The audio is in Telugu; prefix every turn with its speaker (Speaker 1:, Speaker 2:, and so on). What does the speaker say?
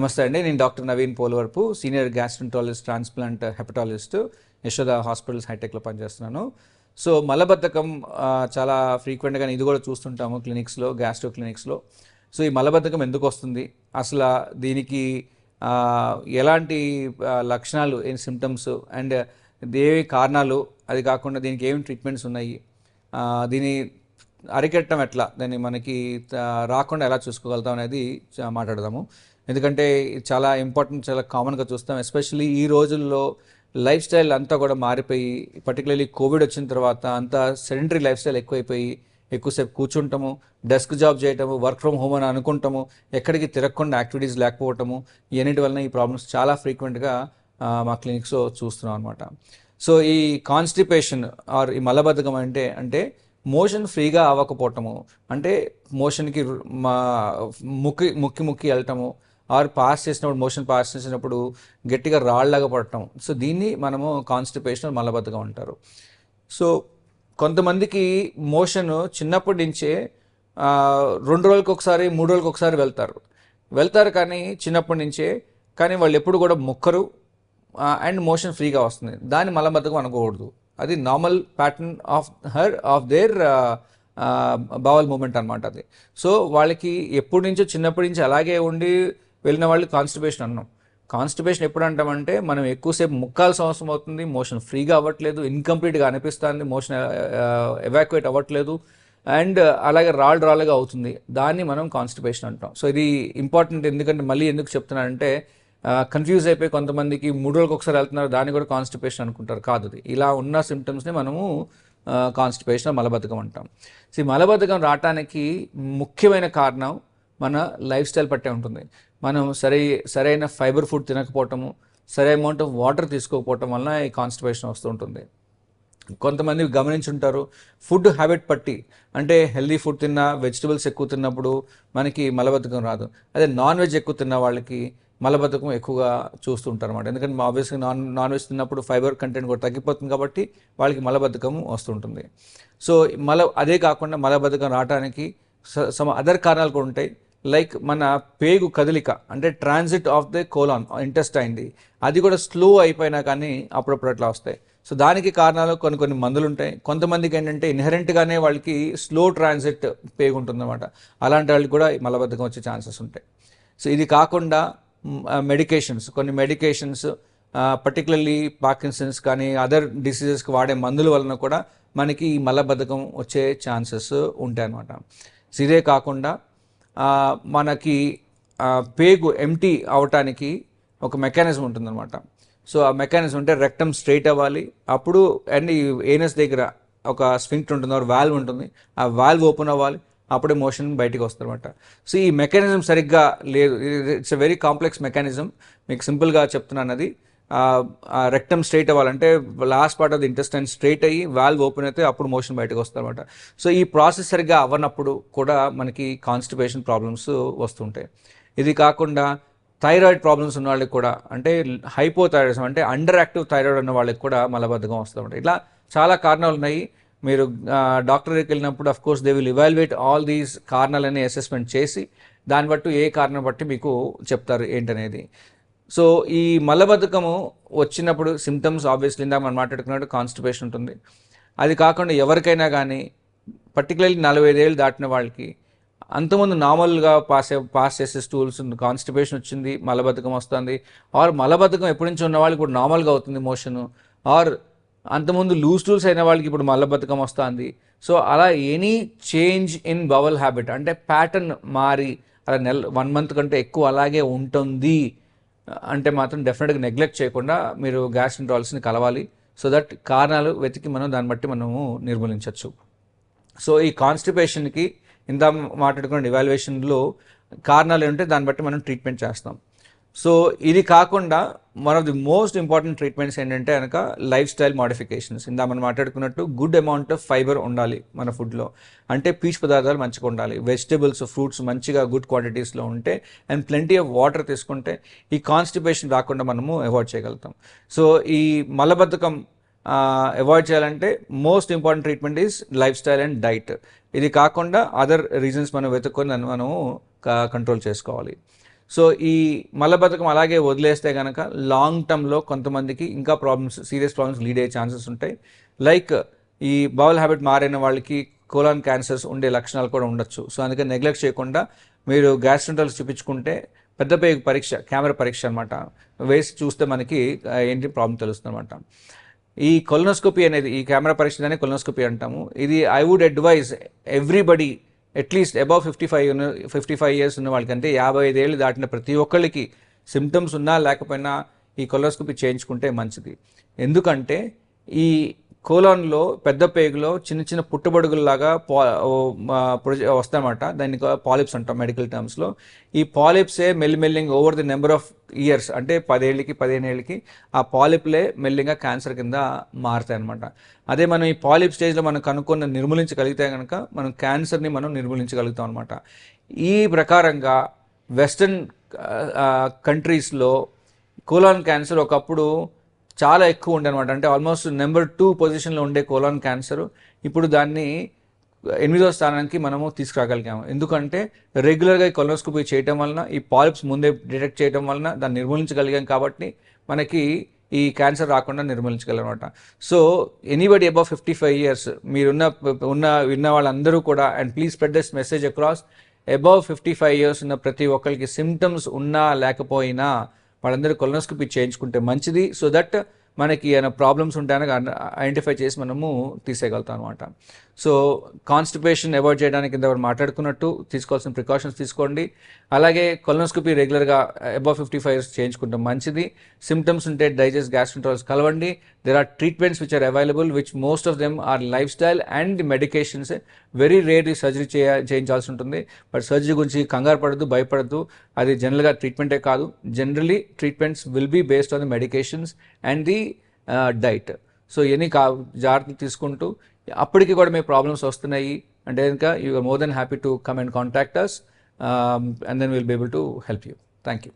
Speaker 1: నమస్తే అండి. నేను doctor Naveen Polavarapu senior gastroenterologist transplant hepatologist Yashoda hospitals హైటెక్లో పనిచేస్తున్నాను. సో మలబద్ధకం చాలా ఫ్రీక్వెంట్గా ఇది కూడా చూస్తుంటాము క్లినిక్స్లో గ్యాస్ట్రో క్లినిక్స్లో. సో ఈ మలబద్ధకం ఎందుకు వస్తుంది? అసలు దీనికి ఎలాంటి లక్షణాలు ఏం సిమ్టమ్స్ అండ్ ఏవి కారణాలు? అది కాకుండా దీనికి ఏమి ట్రీట్మెంట్స్ ఉన్నాయి? దీని అరికట్టడం ఎట్లా? దాన్ని మనకి రాకుండా ఎలా చూసుకోగలుగుతాం అనేది మాట్లాడదాము. ఎందుకంటే చాలా ఇంపార్టెంట్ చాలా కామన్గా చూస్తాం. ఎస్పెషల్లీ ఈ రోజుల్లో లైఫ్ స్టైల్ అంతా కూడా మారిపోయి పర్టికులర్లీ కోవిడ్ వచ్చిన తర్వాత అంతా సెడెంటరీ లైఫ్ స్టైల్ ఎక్కువైపోయి ఎక్కువసేపు కూర్చుంటాము డెస్క్ జాబ్ చేయటము వర్క్ ఫ్రమ్ హోమ్ అని అనుకుంటాము ఎక్కడికి తిరగకుండా యాక్టివిటీస్ లేకపోవటము ఇవన్నిటి వలన ఈ ప్రాబ్లమ్స్ చాలా ఫ్రీక్వెంట్గా మా క్లినిక్స్లో చూస్తున్నాం అనమాట సో ఈ కాన్స్టిపేషన్ ఆర్ ఈ మలబద్ధకం అంటే అంటే మోషన్ ఫ్రీగా అవ్వకపోవటము అంటే మోషన్కి మా ముక్కి ముక్కి ముక్కి వెళ్ళటము ఆర్ పాస్ చేసినప్పుడు మోషన్ పాస్ చేసినప్పుడు గట్టిగా రాళ్ళగా పడటం. సో దీన్ని మనము కాన్స్టిపేషన్ మలబద్ధకం అంటారు. సో కొంతమందికి మోషన్ చిన్నప్పటి నుంచే రెండు రోజులకు ఒకసారి మూడు రోజులకు ఒకసారి వెళ్తారు. వెళ్తారు కానీ చిన్నప్పటి నుంచే కానీ వాళ్ళు ఎప్పుడు కూడా మొక్కరు అండ్ మోషన్ ఫ్రీగా వస్తుంది. దాన్ని మలబద్ధకం అనుకోకూడదు. అది normal pattern of her of their bowel movement అనమాట అది. సో వాళ్ళకి ఎప్పటి నుంచో చిన్నప్పటి నుంచి అలాగే ఉండి వెళ్ళిన వాళ్ళు కాన్స్టిపేషన్ అన్నాం. కాన్స్టిపేషన్ ఎప్పుడు అంటామంటే మనం ఎక్కువసేపు ముక్కాల్సిన అవసరం అవుతుంది మోషన్ ఫ్రీగా అవ్వట్లేదు ఇన్కంప్లీట్గా అనిపిస్తుంది మోషన్ ఎవాక్యుయేట్ అవ్వట్లేదు అండ్ అలాగే రాళ్ళు రాళ్ళుగా అవుతుంది. దాన్ని మనం కాన్స్టిపేషన్ అంటాం. సో ఇది ఇంపార్టెంట్ ఎందుకంటే మళ్ళీ ఎందుకు చెప్తున్నానంటే కన్ఫ్యూజ్ అయిపోయి కొంతమందికి మూడు రోజులకు ఒకసారి వెళ్తున్నారు దాన్ని కూడా కాన్స్టిపేషన్ అనుకుంటారు. కాదు ఇలా ఉన్న సిమ్టమ్స్ని మనము కాన్స్టిపేషన్ మలబద్ధకం అంటాం. సో ఈ మలబద్ధకం రావటానికి ముఖ్యమైన కారణం మన లైఫ్ స్టైల్ పట్టే ఉంటుంది. మనం సరై సరైన ఫైబర్ ఫుడ్ తినకపోవటము సరే అమౌంట్ ఆఫ్ వాటర్ తీసుకోకపోవటం వలన ఈ కాన్స్టిపేషన్ వస్తూ ఉంటుంది. కొంతమంది గమనించుంటారు ఫుడ్ హ్యాబిట్ పట్టి అంటే హెల్దీ ఫుడ్ తిన్నా వెజిటబుల్స్ ఎక్కువ తిన్నప్పుడు మనకి మలబద్ధకం రాదు. అదే నాన్ వెజ్ ఎక్కువ తిన్న వాళ్ళకి మలబద్ధకం ఎక్కువగా చూస్తుంటారు అనమాట ఎందుకంటే ఆబ్వియస్గా నాన్ నాన్ వెజ్ తిన్నప్పుడు ఫైబర్ కంటెంట్ కూడా తగ్గిపోతుంది కాబట్టి వాళ్ళకి మలబద్ధకం వస్తుంటుంది సో మల అదే కాకుండా మలబద్ధకం రావడానికి సమ అదర్ కారణాలు కూడా ఉంటాయి. లైక్ మన పేగు కదలిక అంటే ట్రాన్సిట్ ఆఫ్ ద కోలాన్ ఇంటెస్టైన్ది అది కూడా స్లో అయిపోయినా కానీ అప్పుడప్పుడు అట్లా వస్తాయి. సో దానికి కారణాలు కొన్ని కొన్ని మందులు ఉంటాయి. కొంతమందికి ఏంటంటే ఇన్హెరెంట్గానే వాళ్ళకి స్లో ట్రాన్సిట్ పేగు ఉంటుందన్నమాట అలాంటి వాళ్ళకి కూడా మలబద్ధకం వచ్చే ఛాన్సెస్ ఉంటాయి. సో ఇది కాకుండా మెడికేషన్స్ కొన్ని మెడికేషన్స్ పర్టికులర్లీ పార్కిన్సన్స్ కానీ అదర్ డిసీజెస్కి వాడే మందుల వలన కూడా మనకి ఈ మలబద్ధకం వచ్చే ఛాన్సెస్ ఉంటాయి అన్నమాట సో ఇదే కాకుండా మనకి పేగు ఎంటీ అవటానికి ఒక మెకానిజం ఉంటుందన్నమాట. సో ఆ మెకానిజం అంటే రెక్టమ్ స్ట్రైట్ అవ్వాలి. అప్పుడు అండ్ ఈ ఏనస్ దగ్గర ఒక స్వింక్ట్ ఉంటుంది ఒక వాల్వ్ ఉంటుంది. ఆ వాల్వ్ ఓపెన్ అవ్వాలి. అప్పుడే మోషన్ బయటికి వస్తుందన్నమాట. సో ఈ మెకానిజం సరిగ్గా లేదు. It's a very complex mechanism మీకు సింపుల్గా చెప్తున్నాను అది. రెక్టమ్ స్ట్రైట్ అవ్వాలంటే last part of the intestine straight అయ్యి వాల్వ్ ఓపెన్ అయితే అప్పుడు మోషన్ బయటకు వస్తుందన్నమాట సో ఈ ప్రాసెస్ సరిగ్గా అవ్వనప్పుడు కూడా మనకి కాన్స్టిపేషన్ ప్రాబ్లమ్స్ వస్తుంటాయి. ఇది కాకుండా థైరాయిడ్ ప్రాబ్లమ్స్ ఉన్న వాళ్ళకి కూడా అంటే హైపోథైరాయిడిజం అంటే అండర్ యాక్టివ్ థైరాయిడ్ ఉన్న వాళ్ళకి కూడా మలబద్ధకం వస్తుంది ఇట్లా చాలా కారణాలు ఉన్నాయి. మీరు డాక్టర్ దగ్గరికి వెళ్ళినప్పుడు of course they will evaluate all these కారణాలని assessment చేసి దాన్ని బట్టి ఏ కారణం బట్టి మీకు చెప్తారు ఏంటనేది. సో ఈ మలబద్ధకము వచ్చినప్పుడు సిమ్టమ్స్ ఆబ్వియస్లీ ఇందాక మనం మాట్లాడుకున్నట్టు కాన్స్టిపేషన్ ఉంటుంది. అది కాకుండా ఎవరికైనా కానీ పర్టికులర్లీ నలభై ఐదేళ్ళు దాటిన వాళ్ళకి అంతకుముందు నార్మల్గా పాస్ పాస్ చేసే స్టూల్స్ కాన్స్టిపేషన్ వచ్చింది మలబద్ధకం వస్తుంది. ఆర్ మలబద్ధకం ఎప్పటి నుంచి ఉన్న వాళ్ళకి ఇప్పుడు నార్మల్గా అవుతుంది మోషన్ ఆర్ అంతకుముందు లూజ్ టూల్స్ అయిన వాళ్ళకి ఇప్పుడు మలబద్ధకం వస్తుంది. సో అలా any change in bowel habit అంటే ప్యాటర్న్ మారి అలా నెల వన్ మంత్ కంటే ఎక్కువ అలాగే ఉంటుంది. అంటే మాత్రం డెఫినెట్గా నెగ్లెక్ట్ చేయకుండా మీరు గ్యాస్ట్రంట్రాలజిస్ట్ని కలవాలి. సో దట్ కారణాలు వెతికి మనం దాన్ని బట్టి మనము నిర్మూలించవచ్చు. సో ఈ కాన్స్టిపేషన్కి ఇంత మాట్లాడుకున్న ఇవాల్యుయేషన్లో కారణాలు ఏంటంటే దాన్ని బట్టి మనం ట్రీట్మెంట్ చేస్తాం. సో ఇది కాకుండా one of the most important treatments ఏంటంటే కనుక లైఫ్ స్టైల్ మాడిఫికేషన్స్ ఇందా మనం మాట్లాడుకున్నట్టు గుడ్ అమౌంట్ ఆఫ్ ఫైబర్ ఉండాలి మన ఫుడ్లో అంటే పీచు పదార్థాలు మంచిగా ఉండాలి. వెజిటబుల్స్ ఫ్రూట్స్ మంచిగా గుడ్ క్వాంటిటీస్లో ఉంటే అండ్ ప్లెంటీ ఆఫ్ వాటర్ తీసుకుంటే ఈ కాన్స్టిపేషన్ రాకుండా మనము అవాయిడ్ చేయగలుగుతాం. సో ఈ మలబద్ధకం అవాయిడ్ చేయాలంటే most important treatment is lifestyle and diet ఇది కాకుండా అదర్ రీజన్స్ మనం వెతుక్కొని దాన్ని మనము కంట్రోల్ చేసుకోవాలి. సో ఈ మలబద్ధకం అలాగే వదిలేస్తే కనుక లాంగ్ టర్మ్లో కొంతమందికి ఇంకా ప్రాబ్లమ్స్ సీరియస్ ప్రాబ్లమ్స్ లీడ్ అయ్యే ఛాన్సెస్ ఉంటాయి. లైక్ ఈ బౌల్ హ్యాబిట్ మారిన వాళ్ళకి కోలాన్ క్యాన్సర్స్ ఉండే లక్షణాలు కూడా ఉండొచ్చు. సో అందుకని నెగ్లెక్ట్ చేయకుండా మీరు గ్యాస్ట్రంటల్స్ చూపించుకుంటే పెద్ద పరీక్ష కెమెరా పరీక్ష అనమాట వేసి చూస్తే మనకి ఏంటి ప్రాబ్లం తెలుస్తుంది అనమాట ఈ కొలనోస్కోపీ అనేది ఈ కెమెరా పరీక్ష దాన్ని కొలనోస్కోపీ అంటాము. ఇది I would advise everybody at least above fifty five fifty five years ఉన్న వాళ్ళకి అంటే యాభై ఐదేళ్ళు దాటిన ప్రతి ఒక్కళ్ళకి సిమ్టమ్స్ ఉన్నా లేకపోయినా ఈ కొలోస్కోపీ చేయించుకుంటే మంచిది. ఎందుకంటే ఈ కోలాన్లో పెద్ద పేగులో చిన్న చిన్న పుట్టుబడుగుల్లాగా పా వస్తాయన్నమాట. దాన్ని పాలిప్స్ అంటాం మెడికల్ టర్మ్స్లో ఈ పాలిప్సే మెల్లిమెల్లింగ్ over the number of years అంటే పదేళ్ళకి పదిహేను ఏళ్ళకి ఆ పాలిప్లే మెల్లిగా క్యాన్సర్ కింద మారుతాయి అనమాట అదే మనం ఈ పాలిప్ స్టేజ్లో మనం కనుక్కొని నిర్మూలించగలిగితే కనుక మనం క్యాన్సర్ని మనం నిర్మూలించగలుగుతాం అనమాట ఈ ప్రకారంగా వెస్టర్న్ కంట్రీస్లో కోలాన్ క్యాన్సర్ ఒకప్పుడు చాలా ఎక్కువ ఉండే అనమాట అంటే ఆల్మోస్ట్ నెంబర్ టూ పొజిషన్లో ఉండే కోలాన్ క్యాన్సర్ ఇప్పుడు దాన్ని ఎనిమిదో స్థానానికి మనము తీసుకురాగలిగాము. ఎందుకంటే రెగ్యులర్గా ఈ కొలనోస్కోపీ చేయటం వలన ఈ పాలిప్స్ ముందే డిటెక్ట్ చేయడం వలన దాన్ని నిర్మూలించగలిగాం కాబట్టి మనకి ఈ క్యాన్సర్ రాకుండా నిర్మూలించగలనమాట. So anybody above fifty five years మీరున్న ఉన్న విన్న వాళ్ళందరూ కూడా and please spread this message across above fifty five years ఉన్న ప్రతి ఒక్కరికి సిమ్టమ్స్ ఉన్నా లేకపోయినా వాళ్ళందరూ కొలనోస్కోపీ చేయించుకుంటే మంచిది. సో దట్ మనకి ఏమైనా ప్రాబ్లమ్స్ ఉంటాయని ఐడెంటిఫై చేసి మనము తీసేయగలుగుతాం అనమాట సో కాన్స్టిపేషన్ అవాయిడ్ చేయడానికి ఇంత మాట్లాడుకున్నట్టు తీసుకోవాల్సిన ప్రికాషన్స్ తీసుకోండి. అలాగే కొలనోస్కోపీ రెగ్యులర్గా అబౌవ్ ఫిఫ్టీ ఫైవ్ ఇయర్స్ చేయించుకుంటాం మంచిది. సిమ్టమ్స్ ఉంటే డైజెస్ట్ గ్యాస్ట్రంట్రాల్స్ కలవండి. There are treatments which are available which most of them are lifestyle and medications very rare surgery చేయ చేయించాల్సి ఉంటుంది. బట్ సర్జరీ గురించి కంగారు పడద్దు భయపడద్దు. అది జనరల్గా ట్రీట్మెంటే కాదు. Generally treatments will be based on the medications and the diet. So ఇవన్నీ కా జాగ్రత్తలు తీసుకుంటూ అప్పటికి కూడా మీ ప్రాబ్లమ్స్ వస్తున్నాయి అంటే కనుక you are more than happy to come and contact us and then will be able to help you thank you